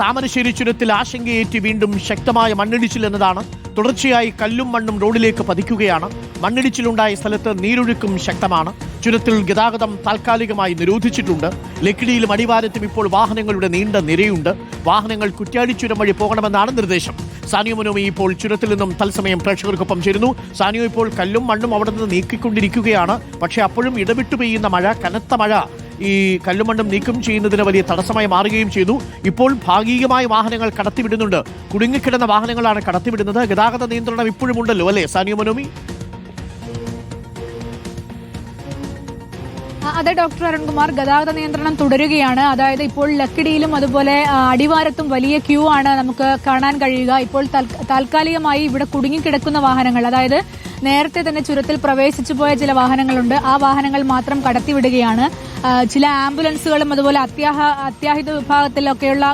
താമരശ്ശേരി ചുരത്തിൽ ആശങ്കയേറ്റി വീണ്ടും ശക്തമായ മണ്ണിടിച്ചിൽ എന്നതാണ്. തുടർച്ചയായി കല്ലും മണ്ണും റോഡിലേക്ക് പതിക്കുകയാണ്. മണ്ണിടിച്ചിലുണ്ടായ സ്ഥലത്ത് നീരൊഴുക്കും ശക്തമാണ്. ചുരത്തിൽ ഗതാഗതം താൽക്കാലികമായി നിരോധിച്ചിട്ടുണ്ട്. ലക്കിടിയിലും അടിവാരത്തും ഇപ്പോൾ വാഹനങ്ങളുടെ നീണ്ട നിരയുണ്ട്. വാഹനങ്ങൾ കുറ്റ്യാടി ചുരം വഴി പോകണമെന്നാണ് നിർദ്ദേശം. സാനിയോ മനോമി ഇപ്പോൾ ചുരത്തിൽ നിന്നും തത്സമയം പ്രേക്ഷകർക്കൊപ്പം ചേരുന്നു. സാനിയോ ഇപ്പോൾ കല്ലും മണ്ണും അവിടെ നിന്ന് നീക്കിക്കൊണ്ടിരിക്കുകയാണ്. പക്ഷേ അപ്പോഴും ഇടവിട്ടു പെയ്യുന്ന മഴ കനത്ത മഴ ഈ കല്ലുമണ്ണും നീക്കം ചെയ്യുന്നതിന് വലിയ തടസ്സമായി മാറുകയും ചെയ്തു. ഇപ്പോൾ ഭാഗികമായി വാഹനങ്ങൾ കടത്തിവിടുന്നുണ്ട്. കുടുങ്ങിക്കിടന്ന വാഹനങ്ങളാണ് കടത്തിവിടുന്നത്. ഗതാഗത നിയന്ത്രണം ഇപ്പോഴും ഉണ്ടല്ലോ അല്ലേ സാനിയ മനോമി? അതെ ഡോക്ടർ അരുൺകുമാർ. ഗതാഗത നിയന്ത്രണം തുടരുകയാണ്. അതായത് ഇപ്പോൾ ലക്കിടിയിലും അതുപോലെ അടിവാരത്തും വലിയ ക്യൂ ആണ് നമുക്ക് കാണാൻ കഴിയുക. ഇപ്പോൾ താൽക്ക- താൽക്കാലികമായി ഇവിടെ കുടുങ്ങിക്കിടക്കുന്ന വാഹനങ്ങൾ അതായത് നേരത്തെ തന്നെ ചുരത്തിൽ പ്രവേശിച്ചു പോയ ചില വാഹനങ്ങളുണ്ട്. ആ വാഹനങ്ങൾ മാത്രം കടത്തിവിടുകയാണ്. ചില ആംബുലൻസുകളും അതുപോലെ അത്യാഹ അത്യാഹിത വിഭാഗത്തിലൊക്കെയുള്ള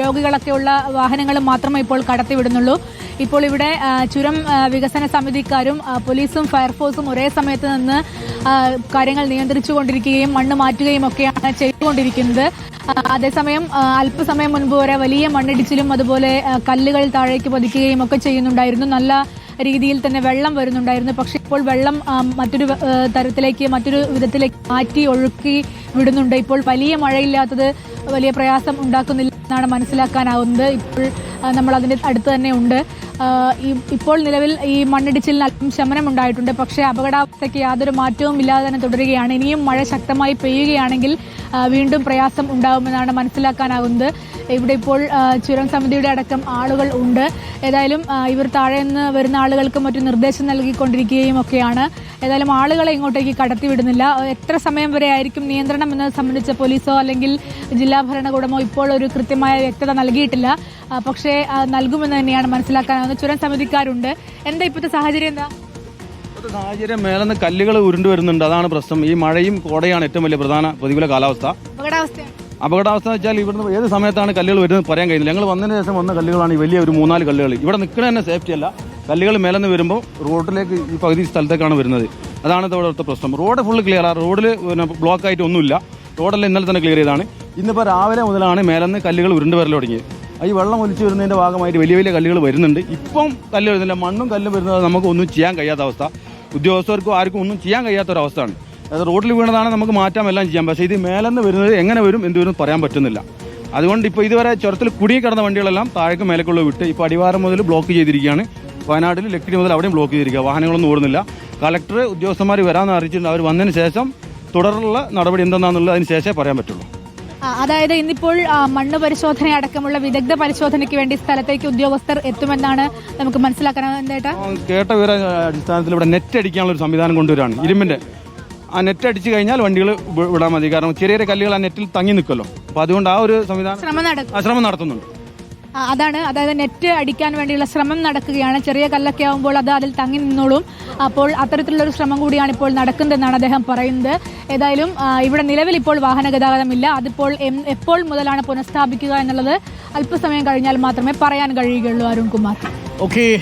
രോഗികളൊക്കെയുള്ള വാഹനങ്ങളും മാത്രമേ ഇപ്പോൾ കടത്തിവിടുന്നുള്ളൂ. ഇപ്പോൾ ഇവിടെ ചുരം വികസന സമിതിക്കാരും പോലീസും ഫയർഫോഴ്സും ഒരേ സമയത്ത് നിന്ന് കാര്യങ്ങൾ നിയന്ത്രിച്ചുകൊണ്ടിരിക്കുകയും മണ്ണ് മാറ്റുകയും ഒക്കെയാണ് ചെയ്തുകൊണ്ടിരിക്കുന്നത്. അതേസമയം അല്പസമയം മുൻപ് വരെ വലിയ മണ്ണിടിച്ചിലും അതുപോലെ കല്ലുകൾ താഴേക്ക് പതിക്കുകയും ഒക്കെ ചെയ്യുന്നുണ്ടായിരുന്നു. നല്ല രീതിയിൽ തന്നെ വെള്ളം വരുന്നുണ്ടായിരുന്നു. പക്ഷെ ഇപ്പോൾ വെള്ളം മറ്റൊരു തരത്തിലേക്ക് മറ്റൊരു വിധത്തിലേക്ക് മാറ്റി ഒഴുക്കി വിടുന്നുണ്ട്. ഇപ്പോൾ വലിയ മഴയില്ലാത്തത് വലിയ പ്രയാസം ഉണ്ടാക്കുന്നില്ല എന്നാണ് മനസ്സിലാക്കാനാവുന്നത്. ഇപ്പോൾ നമ്മൾ അതിന്റെ അടുത്ത് തന്നെ ഉണ്ട്. ഇപ്പോൾ നിലവിൽ ഈ മണ്ണിടിച്ചിലിന് അല്പം ശമനം ഉണ്ടായിട്ടുണ്ട്. പക്ഷേ അപകടാവസ്ഥയ്ക്ക് യാതൊരു മാറ്റവും ഇല്ലാതെ തന്നെ തുടരുകയാണ്. ഇനിയും മഴ ശക്തമായി പെയ്യുകയാണെങ്കിൽ വീണ്ടും പ്രയാസം ഉണ്ടാകുമെന്നാണ് മനസ്സിലാക്കാനാകുന്നത് ഇവിടെ ഇപ്പോൾ ചുരം സമിതിയുടെ അടക്കം ആളുകൾ ഉണ്ട്. ഏതായാലും ഇവർ താഴെ നിന്ന് വരുന്ന ആളുകൾക്ക് മറ്റു നിർദ്ദേശം നൽകിക്കൊണ്ടിരിക്കുകയും ഒക്കെയാണ്. ഏതായാലും ആളുകളെ ഇങ്ങോട്ടേക്ക് കടത്തിവിടുന്നില്ല. എത്ര സമയം വരെ ആയിരിക്കും നിയന്ത്രണം എന്നത് സംബന്ധിച്ച് പോലീസോ അല്ലെങ്കിൽ ജില്ലാ ഭരണകൂടമോ ഇപ്പോൾ ഒരു കൃത്യമായ വ്യക്തത നൽകിയിട്ടില്ല. പക്ഷേ നൽകുമെന്ന് തന്നെയാണ് മനസ്സിലാക്കാനാവുന്നത്. ചുരം സമിതിക്കാരുണ്ട്. എന്താ ഇപ്പോഴത്തെ സാഹചര്യം എന്താ? സാഹചര്യം മേലെന്ന് കല്ലുകൾ ഉരുണ്ടു വരുന്നുണ്ട്. അതാണ് പ്രശ്നം. ഈ മഴയും കോടയാണ് ഏറ്റവും വലിയ പ്രധാന പ്രതികൂല കാലാവസ്ഥ. അപകടാവസ്ഥയാണ്. അപകടാവസ്ഥ എന്ന് വെച്ചാൽ ഇവിടുന്ന് ഏത് സമയത്താണ് കല്ലുകൾ വരുന്നത് പറയാൻ കഴിയുന്നില്ല. ഞങ്ങൾ വന്നതിന് ശേഷം വന്ന കല്ലുകളാണ് ഈ വലിയ ഒരു മൂന്നാൽ കല്ലുകൾ. ഇവിടെ നിൽക്കണ തന്നെ സേഫ്റ്റി അല്ല. കല്ലുകൾ മേലെന്ന് വരുമ്പോൾ റോഡിലേക്ക് ഈ പകുതി സ്ഥലത്തേക്കാണ് വരുന്നത്. അതാണ് ഇവിടുത്തെ പ്രശ്നം. റോഡ് ഫുള്ള് ക്ലിയർ ആ. റോഡിൽ പിന്നെ ബ്ലോക്ക് ആയിട്ട് ഒന്നുമില്ല. റോഡെല്ലാം ഇന്നലെ തന്നെ ക്ലിയർ ചെയ്താണ് ഇന്നിപ്പോൾ രാവിലെ മുതലാണ് മേലെന്ന് കല്ലുകൾ ഉരുണ്ട് വരൽ തുടങ്ങിയത്. ഈ വെള്ളം ഒലിച്ചു വരുന്നതിന്റെ ഭാഗമായിട്ട് വലിയ വലിയ കല്ലുകൾ വരുന്നുണ്ട്. ഇപ്പം കല്ല് വരുന്നില്ല. മണ്ണും കല്ലും വരുന്നത് നമുക്ക് ഒന്നും ചെയ്യാൻ കഴിയാത്ത അവസ്ഥ. ഉദ്യോഗസ്ഥർക്കും ആർക്കും ഒന്നും ചെയ്യാൻ കഴിയാത്ത അവസ്ഥയാണ്. അത് റോഡിൽ വീണതാണ് നമുക്ക് മാറ്റാം എല്ലാം ചെയ്യാം. പക്ഷേ ഇത് മേലെന്ന് വരുന്നത് എങ്ങനെ വരും എന്ത് വരും പറയാൻ പറ്റുന്നില്ല. അതുകൊണ്ട് ഇപ്പോൾ ഇതുവരെ ചുരത്തിൽ കുടുങ്ങി കിടന്ന വണ്ടികളെല്ലാം താഴേക്ക് മേലേക്കുള്ള വിട്ട് ഇപ്പോൾ അടിവാരം മുതൽ ബ്ലോക്ക് ചെയ്തിരിക്കുകയാണ്. വയനാട്ടിൽ ലക്കിടി മുതൽ അവിടെയും ബ്ലോക്ക് ചെയ്തിരിക്കുക വാഹനങ്ങളൊന്നും ഓടുന്നില്ല. കളക്ടർ ഉദ്യോഗസ്ഥന്മാർ വരാമെന്ന് അറിയിച്ചിട്ടുണ്ട്. അവർ വന്നതിന് ശേഷം തുടർന്നുള്ള നടപടി എന്തെന്നാണെന്നുള്ളത് അതിന് ശേഷമേ പറയാൻ പറ്റുള്ളൂ. അതായത് ഇന്നിപ്പോൾ മണ്ണ് പരിശോധന അടക്കമുള്ള വിദഗ്ധ പരിശോധനയ്ക്ക് വേണ്ടി സ്ഥലത്തേക്ക് ഉദ്യോഗസ്ഥർ എത്തുമെന്നാണ് നമുക്ക് മനസ്സിലാക്കാനാവുന്നത് കേട്ട വിവര അടിസ്ഥാനത്തിൽ ഇവിടെ നെറ്റ് അടിക്കാനുള്ള ഒരു സംവിധാനം കൊണ്ടുവരാണ്. ഇരുമ്പിന്റെ ആ നെറ്റ് അടിച്ചു കഴിഞ്ഞാൽ വണ്ടികൾ വിടാൻ മതി. കാരണം ചെറിയ ചെറിയ കല്ലുകൾ ആ നെറ്റിൽ തങ്ങി നിൽക്കുമല്ലോ. അപ്പൊ അതുകൊണ്ട് ആ ഒരു സംവിധാനം ശ്രമം നടക്കും ആ, ശ്രമം നടത്തുന്നുണ്ട്. ആ, അതാണ്. അതായത് നെറ്റ് അടിക്കാൻ വേണ്ടിയുള്ള ശ്രമം നടക്കുകയാണ്. ചെറിയ കല്ലൊക്കെ ആകുമ്പോൾ അത് അതിൽ തങ്ങി നിന്നോളും. അപ്പോൾ അത്തരത്തിലുള്ള ഒരു ശ്രമം കൂടിയാണ് ഇപ്പോൾ നടക്കുന്നതെന്നാണ് അദ്ദേഹം പറയുന്നത്. ഏതായാലും ആ, ഇവിടെ നിലവിൽ ഇപ്പോൾ വാഹന ഗതാഗതമില്ല. അതിപ്പോൾ എം- എപ്പോൾ മുതലാണ് പുനഃസ്ഥാപിക്കുക എന്നുള്ളത് അല്പസമയം കഴിഞ്ഞാൽ മാത്രമേ പറയാൻ കഴിയുകയുള്ളൂ അരുൺകുമാർ. ഓക്കെ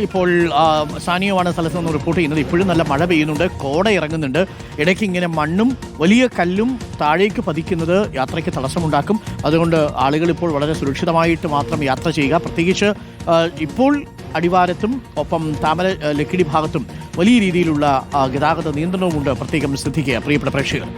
ഇപ്പോൾ ആ, സാനിയോവാണ് സ്ഥലത്ത് നിന്ന് റിപ്പോർട്ട് ചെയ്യുന്നത്. ഇപ്പോഴും നല്ല മഴ പെയ്യുന്നുണ്ട്. കോട ഇറങ്ങുന്നുണ്ട്. ഇടയ്ക്ക് ഇങ്ങനെ മണ്ണും വലിയ കല്ലും താഴേക്ക് പതിക്കുന്നത് യാത്രയ്ക്ക് തടസ്സമുണ്ടാക്കും. അതുകൊണ്ട് ആളുകൾ ഇപ്പോൾ വളരെ സുരക്ഷിതമായിട്ട് മാത്രം യാത്ര ചെയ്യുക. പ്രത്യേകിച്ച് ഇപ്പോൾ അടിവാരത്തും ഒപ്പം താമര ലക്കിടി ഭാഗത്തും വലിയ രീതിയിലുള്ള ഗതാഗത നിയന്ത്രണവുമുണ്ട്. പ്രത്യേകം ശ്രദ്ധിക്കുക പ്രിയപ്പെട്ട പ്രേക്ഷകർ.